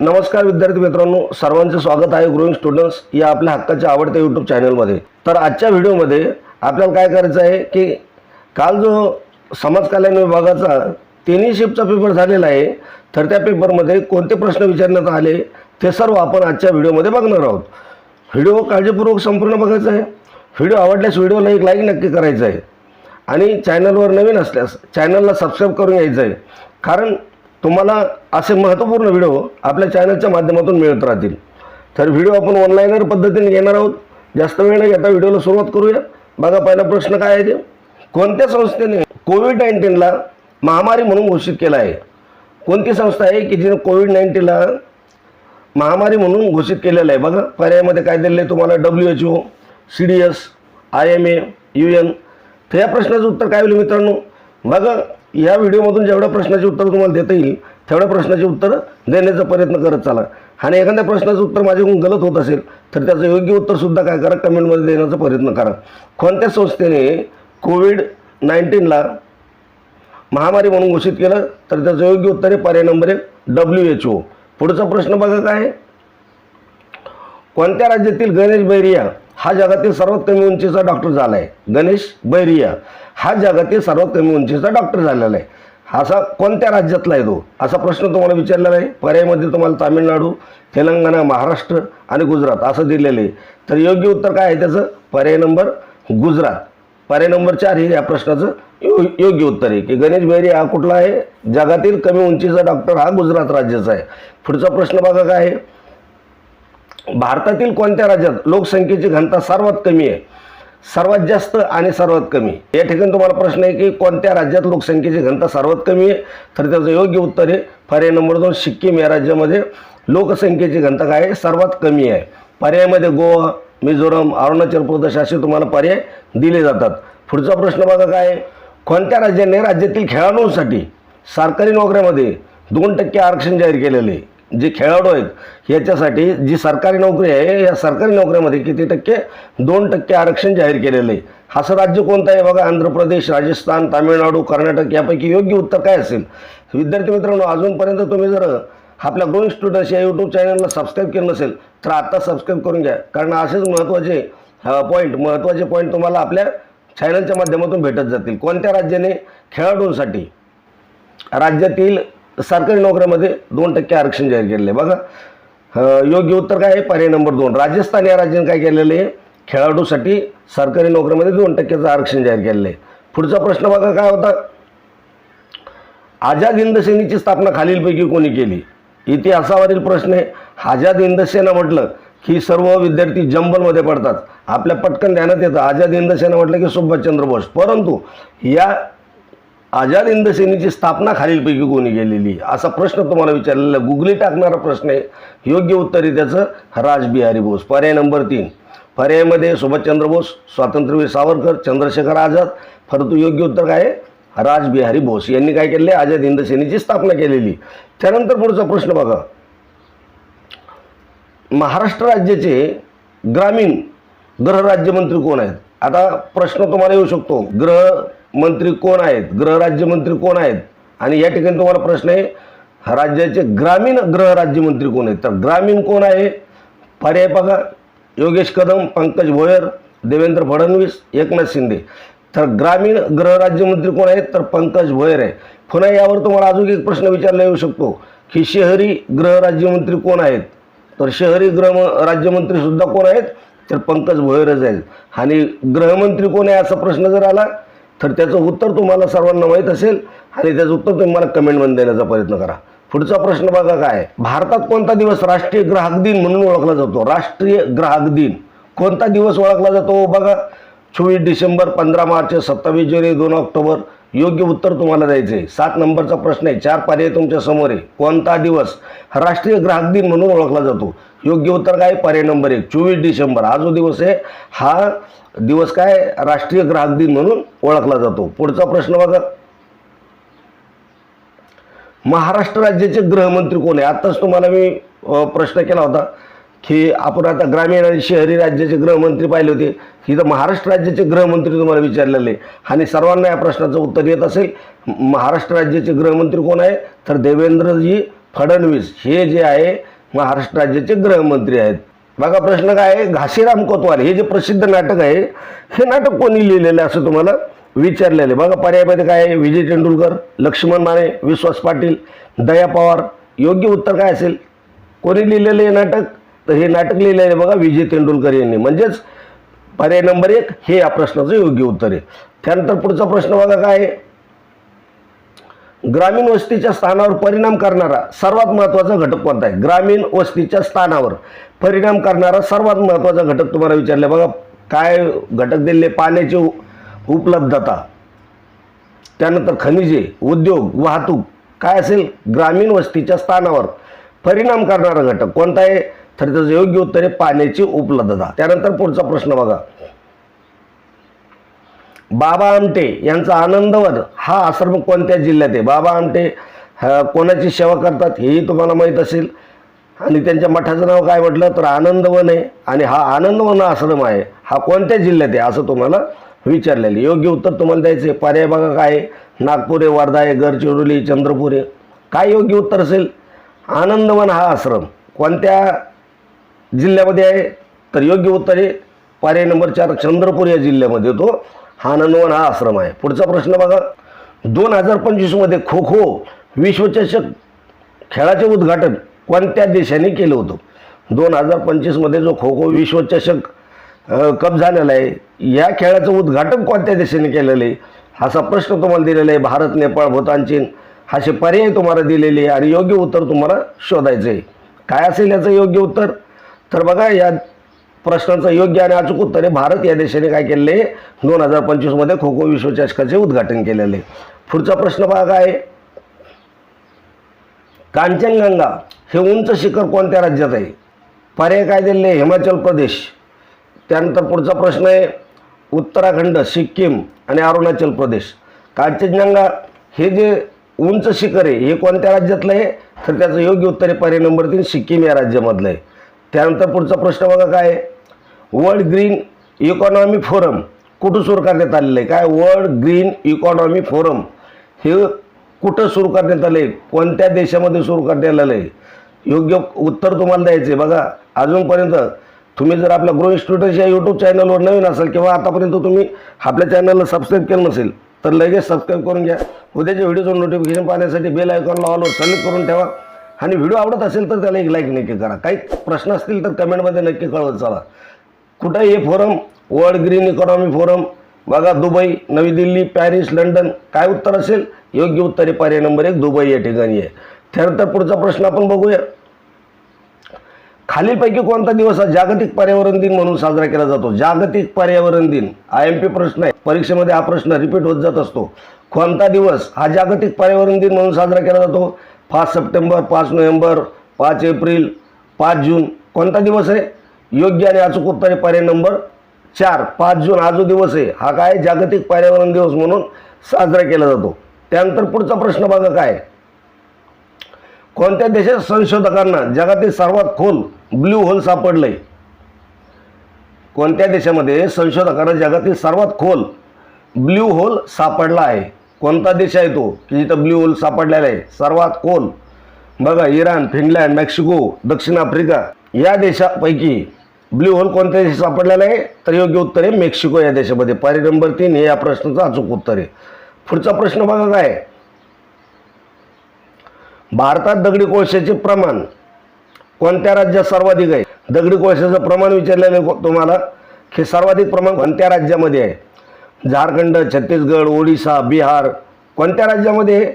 नमस्कार विद्यार्थी मित्रांनो सर्वांचं स्वागत आहे ग्रोईंग स्टुडंट्स या आपल्या हक्काच्या आवडत्या यूट्यूब चॅनलमध्ये तर आजच्या व्हिडिओमध्ये आपल्याला काय करायचं आहे की काल जो समाज कल्याण विभागाचा तिन्ही शिफ्टचा पेपर झालेला आहे तर त्या पेपरमध्ये कोणते प्रश्न विचारण्यात आले ते सर्व आपण आजच्या व्हिडिओमध्ये बघणार आहोत. व्हिडिओ काळजीपूर्वक संपूर्ण बघायचा आहे. व्हिडिओ आवडल्यास व्हिडिओला एक लाईक नक्की करायचं आहे. आणि चॅनलवर नवीन असल्यास चॅनलला सबस्क्राईब करून यायचं आहे. कारण तुम्हाला असे महत्त्वपूर्ण व्हिडिओ आपल्या चॅनलच्या माध्यमातून मिळत राहतील. तर व्हिडिओ आपण ऑनलाईनर पद्धतीने घेणार आहोत. जास्त वेळ न घेता व्हिडिओला सुरुवात करूया. बघा पहिला प्रश्न काय आहे ते. कोणत्या संस्थेने कोविड नाईन्टीनला महामारी म्हणून घोषित केला आहे? कोणती संस्था आहे की जिने कोविड नाईन्टीनला महामारी म्हणून घोषित केलेलं आहे? बघा पर्यायामध्ये काय दिलेलं आहे तुम्हाला? W H O C D S I M A U N तर या प्रश्नाचं उत्तर काय होईल मित्रांनो? बघा या व्हिडिओमधून जेवढ्या प्रश्नाची उत्तर तुम्हाला देता येईल तेवढ्या प्रश्नाचे उत्तर देण्याचा प्रयत्न करत चाला. आणि एखाद्या प्रश्नाचं उत्तर माझ्याकडून गलत होत असेल तर त्याचं योग्य उत्तरसुद्धा काय करा कमेंटमध्ये देण्याचा प्रयत्न करा. कोणत्या संस्थेने कोविड नाईन्टीनला महामारी म्हणून घोषित केलं? तर त्याचं योग्य उत्तर आहे पर्याय नंबर एक डब्ल्यू एच ओ. पुढचा प्रश्न बघा काय आहे? कोणत्या राज्यातील गणेश बैरिया हा जगातील सर्वात कमी उंचीचा डॉक्टर झाला आहे गणेश बैरिया. हा जगातील सर्वात कमी उंचीचा डॉक्टर झालेला आहे. असा कोणत्या राज्यातला आहे तो? असा प्रश्न तुम्हाला विचारलेला आहे. पर्यायमध्ये तुम्हाला तामिळनाडू तेलंगणा महाराष्ट्र आणि गुजरात असं दिलेलं आहे. तर योग्य उत्तर काय आहे त्याचं? पर्याय नंबर गुजरात. पर्याय नंबर चार हे या प्रश्नाचं यो योग्य उत्तर आहे. की गणेश बैरी हा कुठला आहे? जगातील कमी उंचीचा डॉक्टर हा गुजरात राज्याचा आहे. पुढचा प्रश्न बघा काय आहे. भारतातील कोणत्या राज्यात लोकसंख्येची घनता सर्वात कमी आहे? सर्वात जास्त आणि सर्वात कमी? या ठिकाणी तुम्हाला प्रश्न आहे की कोणत्या राज्यात लोकसंख्येची घनता सर्वात कमी आहे? तर त्याचं योग्य उत्तर आहे पर्याय नंबर दोन सिक्कीम या राज्यामध्ये लोकसंख्येची घनता काय आहे? सर्वात कमी आहे. पर्यायामध्ये गोवा मिझोरम अरुणाचल प्रदेश असे तुम्हाला पर्याय दिले जातात. पुढचा प्रश्न बघा काय कोणत्या राज्याने राज्यातील खेळाडूंसाठी सरकारी नोकऱ्यामध्ये दोन टक्के आरक्षण जाहीर केलेले आहे? जे खेळाडू आहेत याच्यासाठी जी सरकारी नोकरी आहे या सरकारी नोकऱ्यामध्ये किती टक्के दोन टक्के आरक्षण जाहीर केलेलं आहे. असं राज्य कोणतं आहे बघा? आंध्र प्रदेश राजस्थान तामिळनाडू कर्नाटक यापैकी योग्य उत्तर काय असेल? विद्यार्थी मित्रांनो अजूनपर्यंत तुम्ही जर आपल्या ग्रोईंग स्टुडंट्स या यूट्यूब चॅनलला सबस्क्राईब केलं नसेल तर आत्ता सबस्क्राईब करून घ्या. कारण असेच महत्त्वाचे पॉईंट महत्त्वाचे पॉईंट तुम्हाला आपल्या चॅनलच्या माध्यमातून भेटत जातील. कोणत्या राज्याने? खेळाडूंसाठी. राज्यातील सरकारी नोकऱ्यामध्ये दोन टक्के आरक्षण जाहीर केलेलं आहे. बघा योग्य उत्तर काय आहे? पर्याय नंबर दोन. राजस्थान या राज्याने काय केलेलं आहे? खेळाडूसाठी सरकारी नोकरीमध्ये दोन टक्क्याचं आरक्षण जाहीर केलेलं आहे. पुढचा प्रश्न बघा काय होता? आझाद हिंद सेनेची स्थापना खालीलपैकी कोणी केली? इतिहासावरील प्रश्न आहे. आझाद हिंद सेना म्हटलं की सर्व विद्यार्थी जंबलमध्ये पडतात. आपल्या पटकन ध्यानात येतं. आझाद हिंद सेना म्हटलं की सुभाषचंद्र बोस. परंतु या आझाद हिंद सेनेची स्थापना खालीलपैकी कोणी केलेली? असा प्रश्न तुम्हाला विचारलेला गुगली टाकणारा प्रश्न आहे. योग्य उत्तर आहे त्याचं राजबिहारी बोस. पर्याय नंबर तीन. पर्यायमध्ये सुभाषचंद्र बोस स्वातंत्र्यवीर सावरकर चंद्रशेखर आझाद. परंतु योग्य उत्तर काय आहे? राजबिहारी बोस. यांनी काय केले आझाद हिंद सेनेची स्थापना केलेली. त्यानंतर पुढचा प्रश्न बघा. महाराष्ट्र राज्याचे ग्रामीण गृहराज्यमंत्री कोण आहेत? आता प्रश्न तुम्हाला येऊ शकतो. ग्रह मंत्री कोण आहेत? गृहराज्यमंत्री कोण आहेत? आणि या ठिकाणी तुम्हाला प्रश्न आहे राज्याचे ग्रामीण गृहराज्यमंत्री कोण आहेत? तर ग्रामीण कोण आहे? पर्याय बघा. योगेश कदम पंकज भोयर देवेंद्र फडणवीस एकनाथ शिंदे. तर ग्रामीण गृहराज्यमंत्री कोण आहेत? तर पंकज भोयर आहे. पुन्हा यावर तुम्हाला अजून एक प्रश्न विचारला येऊ शकतो की शहरी गृहराज्यमंत्री कोण आहेत? तर शहरी गृह राज्यमंत्रीसुद्धा कोण आहेत? तर पंकज भोयरच आहेत. आणि गृहमंत्री कोण आहे असा प्रश्न जर आला तर त्याचं उत्तर तुम्हाला सर्वांना माहीत असेल. आणि त्याचं उत्तर तुम्ही मला कमेंटमध्ये देण्याचा प्रयत्न करा. पुढचा प्रश्न बघा काय? भारतात कोणता दिवस राष्ट्रीय ग्राहक दिन म्हणून ओळखला जातो? राष्ट्रीय ग्राहक दिन. कोणता दिवस ओळखला जातो बघा? चोवीस डिसेंबर पंधरा मार्च सत्तावीस जानेवारी दोन ऑक्टोबर. योग्य उत्तर तुम्हाला द्यायचं आहे. सात नंबरचा प्रश्न आहे. चार पर्याय तुमच्यासमोर आहे. कोणता दिवस राष्ट्रीय ग्राहक दिन म्हणून ओळखला जातो? योग्य उत्तर काय? पर्याय नंबर एक. चोवीस डिसेंबर. हा जो दिवस आहे हा दिवस काय? राष्ट्रीय ग्राहक दिन म्हणून ओळखला जातो. पुढचा प्रश्न बघा. महाराष्ट्र राज्याचे गृहमंत्री कोण आहे? आत्ताच तुम्हाला मी प्रश्न केला होता की आपण आता ग्रामीण आणि शहरी राज्याचे गृहमंत्री पाहिले होते. इथं महाराष्ट्र राज्याचे गृहमंत्री तुम्हाला विचारलेले आणि सर्वांना या प्रश्नाचं उत्तर येत असेल महाराष्ट्र राज्याचे गृहमंत्री कोण आहे? तर देवेंद्रजी फडणवीस. हे जे आहे महाराष्ट्र राज्याचे गृहमंत्री आहेत. बघा प्रश्न काय आहे? घाशीराम कोतवाल हे जे प्रसिद्ध नाटक आहे हे नाटक कोणी लिहिलेलं आहे असं तुम्हाला विचारलेलं आहे? बघा पर्यायमध्ये काय आहे? विजय तेंडुलकर लक्ष्मण माने विश्वास पाटील दया पवार योग्य उत्तर काय असेल? कोणी लिहिलेलं आहे नाटक? तर हे नाटक लिहिलेलं आहे बघा विजय तेंडुलकर यांनी. म्हणजेच पर्याय नंबर एक हे या प्रश्नाचं योग्य उत्तर आहे. त्यानंतर पुढचा प्रश्न बघा काय आहे? ग्रामीण वस्तीच्या स्थानावर परिणाम करणारा सर्वात महत्त्वाचा घटक कोणता आहे? ग्रामीण वस्तीच्या स्थानावर परिणाम करणारा सर्वात महत्त्वाचा घटक तुम्हाला विचारले. बघा काय घटक दिले? पाण्याची उपलब्धता त्यानंतर खनिजे उद्योग वाहतूक काय असेल? ग्रामीण वस्तीच्या स्थानावर परिणाम करणारा घटक कोणता आहे? तर त्याचं योग्य उत्तर आहे पाण्याची उपलब्धता. त्यानंतर पुढचा प्रश्न बघा. बाबा आमटे यांचा आनंदवन हा आश्रम कोणत्या जिल्ह्यात आहे? बाबा आमटे कोणाची सेवा करतात हेही तुम्हाला माहीत असेल. आणि त्यांच्या मठाचं नाव काय म्हटलं तर आनंदवन आहे. आणि हा आनंदवन आश्रम आहे. हा कोणत्या जिल्ह्यात आहे असं तुम्हाला विचारलेलं आहे. योग्य उत्तर तुम्हाला द्यायचं आहे. पर्याय बघा काय आहे? नागपूर आहे वर्धा आहे गडचिरोली चंद्रपूर आहे. काय योग्य उत्तर असेल? आनंदवन हा आश्रम कोणत्या जिल्ह्यामध्ये आहे? तर योग्य उत्तर आहे. पर्याय नंबर चार चंद्रपूर या जिल्ह्यामध्ये तो हा नंदवन हा आश्रम आहे. पुढचा प्रश्न बघा. दोन हजार पंचवीसमध्ये खो खो विश्वचषक खेळाचे उद्घाटन कोणत्या देशाने केलं होतं? दोन हजार पंचवीसमध्ये जो खो खो विश्वचषक कप झालेला आहे या खेळाचं उद्घाटन कोणत्या देशाने केलेलं आहे? असा प्रश्न तुम्हाला दिलेला आहे. भारत नेपाळ भूतान चीन असे पर्याय तुम्हाला दिलेले आहे आणि योग्य उत्तर तुम्हाला शोधायचं आहे. काय असेल याचं योग्य उत्तर? तर बघा या प्रश्नाचं योग्य आणि अचूक उत्तर आहे भारत या देशाने काय केलेलं? आहे दोन हजार पंचवीसमध्ये खो खो विश्वचषकाचे उद्घाटन केलेले. आहे पुढचा प्रश्न भाग काय? आहे? कांचनगंगा हे उंच शिखर कोणत्या राज्यात आहे? पर्याय काय दिले? हिमाचल प्रदेश. त्यानंतर पुढचा प्रश्न आहे उत्तराखंड सिक्कीम आणि अरुणाचल प्रदेश. कांचनजंगा हे जे उंच शिखर आहे हे कोणत्या राज्यातलं आहे? तर त्याचं योग्य उत्तर आहे पर्याय नंबर तीन सिक्कीम या राज्यामधलं आहे. त्यानंतर पुढचा प्रश्न बघा काय? आहे वर्ल्ड ग्रीन इकॉनॉमी फोरम कुठं सुरू करण्यात आलेलं आहे? काय? वर्ल्ड ग्रीन इकॉनॉमी फोरम हे कुठं सुरू करण्यात आलं आहे कोणत्या देशामध्ये सुरू करण्यात आलं आहे योग्य उत्तर तुम्हाला द्यायचं आहे बघा अजूनपर्यंत तुम्ही जर आपल्या ग्रो स्टुडंट्स या यूट्यूब चॅनलवर नवीन असाल किंवा आतापर्यंत तुम्ही आपल्या चॅनलला सबस्क्राईब केलं नसेल तर लगेच सबस्क्राईब करून घ्या. उद्याच्या व्हिडिओचं नोटिफिकेशन पाहण्यासाठी बेल आयकॉनला ऑलवर सिलेक्ट करून ठेवा. आणि व्हिडिओ आवडत असेल तर त्याला एक लाईक नक्की करा. काही प्रश्न असतील तर कमेंटमध्ये नक्की कळवत चला. कुठं हे forum world green economy forum बघा दुबई नवी दिल्ली पॅरिस लंडन काय उत्तर असेल? योग्य उत्तर आहे. पर्याय नंबर एक दुबई या ठिकाणी आहे. त्यानंतर पुढचा प्रश्न आपण बघूया. खालीलपैकी कोणता दिवस हा जागतिक पर्यावरण दिन म्हणून साजरा केला जातो? जागतिक पर्यावरण दिन आय एम पी प्रश्न आहे. परीक्षेमध्ये हा प्रश्न रिपीट होत जात असतो. कोणता दिवस हा जागतिक पर्यावरण दिन म्हणून साजरा केला जातो? पाच सप्टेंबर पाच नोव्हेंबर पाच एप्रिल पाच जून. कोणता दिवस आहे? योग्य आणि अचूक उत्तर आहे पर्याय नंबर चार पाच जून हा जो दिवस आहे हा काय जागतिक पर्यावरण दिवस म्हणून साजरा केला जातो. त्यानंतर पुढचा प्रश्न बघा काय? कोणत्या देशात संशोधकांना जगातील सर्वात खोल ब्ल्यू होल सापडलंय? कोणत्या देशामध्ये संशोधकांना जगातील सर्वात खोल ब्ल्यू होल सापडला आहे? कोणता देश आहे तो की जिथं ब्ल्यू होल सापडलेला आहे? सर्वात खोल. बघा इराण फिनलँड मेक्सिको दक्षिण आफ्रिका. या देशापैकी ब्ल्यू होल कोणत्या देशात सापडलेला आहे? तर योग्य उत्तर आहे मेक्सिको या देशामध्ये. पर्याय नंबर तीन हे या प्रश्नाचं अचूक उत्तर आहे. पुढचा प्रश्न बघा काय? आहे? भारतात दगडी कोळशाचे प्रमाण कोणत्या राज्यात सर्वाधिक आहे? दगडी कोळशाचं प्रमाण विचारलेलं आहे तुम्हाला हे सर्वाधिक प्रमाण कोणत्या राज्यामध्ये आहे? झारखंड छत्तीसगड ओडिसा बिहार कोणत्या राज्यामध्ये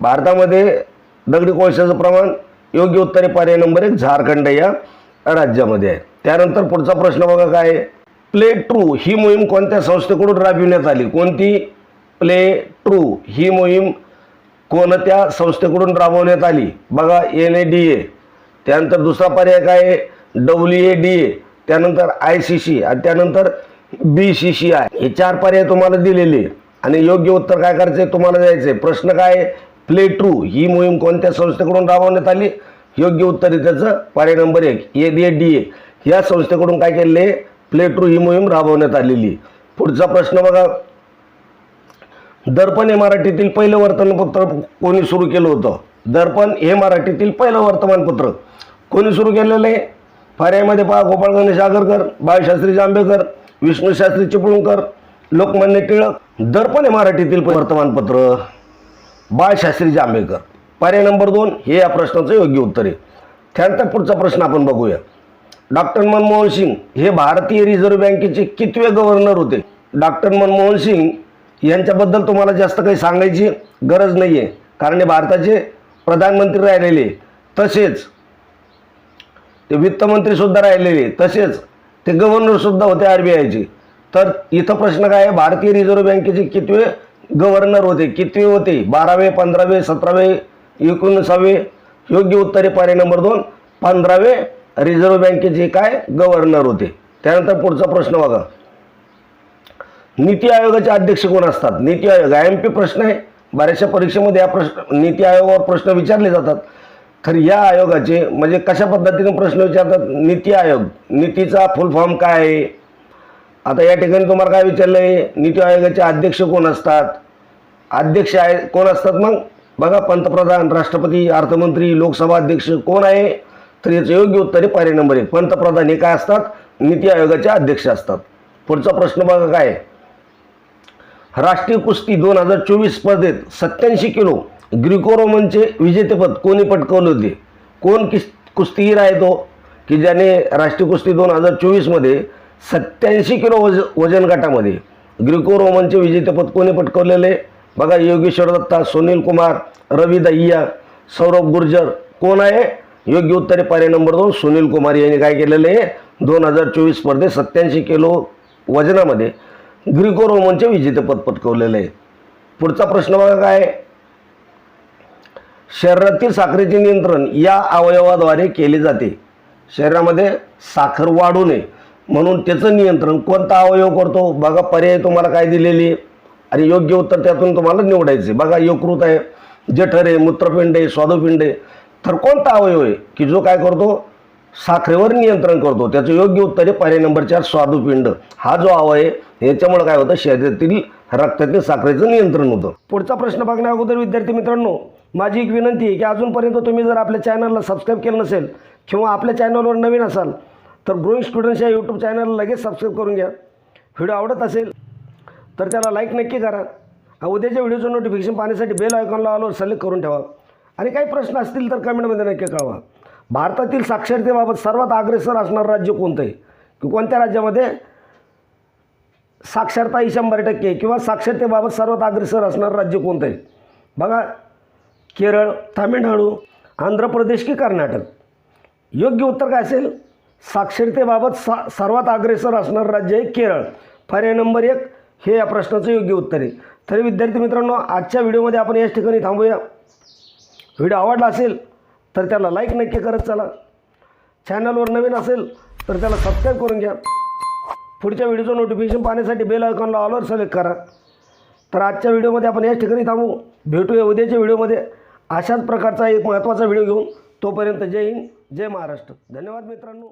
भारतामध्ये दगडी कोळशाचं प्रमाण योग्य उत्तरे पर्याय नंबर एक झारखंड या राज्यामध्ये आहे. त्यानंतर पुढचा प्रश्न बघा काय प्ले ट्रू ही मोहीम कोणत्या संस्थेकडून राबविण्यात आली? कोणती? प्ले ट्रू ही मोहीम कोणत्या संस्थेकडून राबवण्यात आली? बघा एन ए डी ए त्यानंतर दुसरा पर्याय काय आहे? डब्ल्यू ए डी ए त्यानंतर आय सी सी आणि त्यानंतर बी सी सी आय हे चार पर्याय तुम्हाला दिलेले. आणि योग्य उत्तर काय करायचं आहे तुम्हाला द्यायचं आहे प्रश्न काय आहे? प्ले ट्रू ही मोहीम कोणत्या संस्थेकडून राबवण्यात आली? योग्य उत्तर आहे त्याचं. पर्याय नंबर एक A D A D A या संस्थेकडून काय केलेलं आहे? प्ले ट्रू ही मोहीम राबवण्यात आलेली आहे. पुढचा प्रश्न बघा. दर्पण हे मराठीतील पहिलं वर्तमानपत्र कोणी सुरू केलं होतं? दर्पण हे मराठीतील पहिलं वर्तमानपत्र. कोणी सुरू केलेलं आहे? पर्यायमध्ये पहा गोपाळ गणेश आगरकर बाळशास्त्री जांभेकर विष्णूशास्त्री चिपळूणकर लोकमान्य टिळक. दर्पण हे मराठीतील वर्तमानपत्र. बाळशास्त्री जांभेकर. पर्याय नंबर दोन हे या प्रश्नाचं योग्य उत्तर आहे. त्यानंतर पुढचा प्रश्न आपण बघूया. डॉक्टर मनमोहन सिंग हे भारतीय रिझर्व्ह बँकेचे कितवे गव्हर्नर होते? डॉक्टर मनमोहन सिंग यांच्याबद्दल तुम्हाला जास्त काही सांगायची गरज नाही आहे कारण हे भारताचे प्रधानमंत्री राहिलेले तसेच ते वित्तमंत्रीसुद्धा राहिलेले तसेच ते गव्हर्नरसुद्धा होते आर बी आयचे. तर इथं प्रश्न काय आहे? भारतीय रिझर्व्ह बँकेचे कितवे गव्हर्नर होते कितवे होते? बारावे पंधरावे सतरावे एकोणसावे योग्य उत्तरे पर्याय नंबर दोन पंधरावे रिझर्व्ह बँकेचे काय गव्हर्नर होते. त्यानंतर पुढचा प्रश्न बघा. नीती आयोगाचे अध्यक्ष कोण असतात? NITI Aayog I am P प्रश्न आहे. बऱ्याचशा परीक्षेमध्ये या प्रश्न नीती आयोगावर प्रश्न विचारले जातात. तर या आयोगाचे म्हणजे कशा पद्धतीने प्रश्न विचारतात? नीती आयोग नीतीचा फुल फॉर्म काय आहे? आता या ठिकाणी तुम्हाला काय विचारलं आहे नीती आयोगाचे अध्यक्ष कोण असतात? अध्यक्ष आहे कोण असतात मग? बघा पंतप्रधान राष्ट्रपती अर्थमंत्री लोकसभा अध्यक्ष कोण आहे? तर याचं योग्य उत्तर आहे पर्याय नंबर एक. पंतप्रधान हे काय असतात? नीती आयोगाचे अध्यक्ष असतात. पुढचा प्रश्न बघा काय? राष्ट्रीय कुस्ती दोन हजार चोवीस स्पर्धेत सत्याऐंशी किलो ग्रिको रोमनचे विजेतेपद कोणी पटकवले होते? कोण किस कुस्तीगीर आहे तो? की ज्याने राष्ट्रीय कुस्ती दोन हजार चोवीसमध्ये सत्याऐंशी किलो वज वजन गटामध्ये. ग्रिको रोमनचे विजेतेपद कोणी पटकवलेले? बघा योगेश्वर दत्ता सुनील कुमार रवी दहिया सौरभ गुर्जर. कोण आहे? योग्य उत्तरे पर्याय नंबर दोन सुनील कुमार यांनी काय केलेले? आहे दोन हजार चोवीस स्पर्धेत सत्याऐंशी किलो वजनामध्ये ग्रिको रोमनचे विजेतेपद पटकवलेले. आहे पुढचा प्रश्न बघा काय? शरीरातील साखरेचे नियंत्रण या अवयवाद्वारे केले जाते. शरीरामध्ये साखर वाढू नये. म्हणून त्याचं नियंत्रण कोणता अवयव करतो? बघा पर्याय तुम्हाला काय दिलेली आणि योग्य उत्तर त्यातून तुम्हाला निवडायचे बघा यकृत आहे जठर आहे मूत्रपिंड आहे स्वादुपिंड आहे. तर कोणता अवयव आहे? की जो काय करतो? साखरेवर नियंत्रण करतो. त्याचं योग्य उत्तर आहे पर्याय नंबर चार स्वादुपिंड. हा जो अवयव आहे याच्यामुळे काय होतं? शरीरातील रक्तातील साखरेचं नियंत्रण होतं. पुढचा प्रश्न बघण्या अगोदर विद्यार्थी मित्रांनो माझी एक विनंती आहे की अजूनपर्यंत तुम्ही जर आपल्या चॅनलला सबस्क्राईब केलं नसेल किंवा आपल्या चॅनलवर नवीन असाल तर ग्रोईंग स्टुडंट्स या यूट्यूब चॅनलला लगेच सबस्क्राईब करून घ्या. व्हिडिओ आवडत असेल तर त्याला लाईक नक्की करा. उद्याच्या व्हिडिओचं नोटिफिकेशन पाहण्यासाठी बेल आयकॉनला आलो सिलेक्ट करून ठेवा. आणि काही प्रश्न असतील तर कमेंटमध्ये नक्की कळवा. भारतातील साक्षरतेबाबत सर्वात अग्रेसर असणारं राज्य कोणतं आहे की कोणत्या राज्यामध्ये साक्षरता ही शंभर टक्के किंवा साक्षरतेबाबत सर्वात अग्रेसर असणारं राज्य कोणतं आहे बघा केरळ तामिळनाडू आंध्र प्रदेश की कर्नाटक. योग्य उत्तर काय असेल? साक्षरतेबाबत सा सर्वात अग्रेसर असणारं राज्य आहे केरळ. पर्याय नंबर एक हे या प्रश्नाचं योग्य उत्तर आहे. तरी विद्यार्थी मित्रांनो आजच्या व्हिडिओमध्ये आपण याच ठिकाणी थांबूया. व्हिडिओ आवडला असेल तर त्याला लाईक नक्की करत चला. चॅनलवर नवीन असेल तर त्याला सबस्क्राईब करून घ्या. पुढच्या व्हिडिओचं नोटिफिकेशन पाहण्यासाठी बेल आयकॉनला ऑलवर सिलेक्ट करा. तर आजच्या व्हिडिओमध्ये आपण याच ठिकाणी थांबू. भेटूया उद्याच्या व्हिडिओमध्ये. अशाच प्रकारचा एक महत्त्वाचा व्हिडिओ घेऊन तोपर्यंत जय हिंद जय महाराष्ट्र. धन्यवाद मित्रांनो.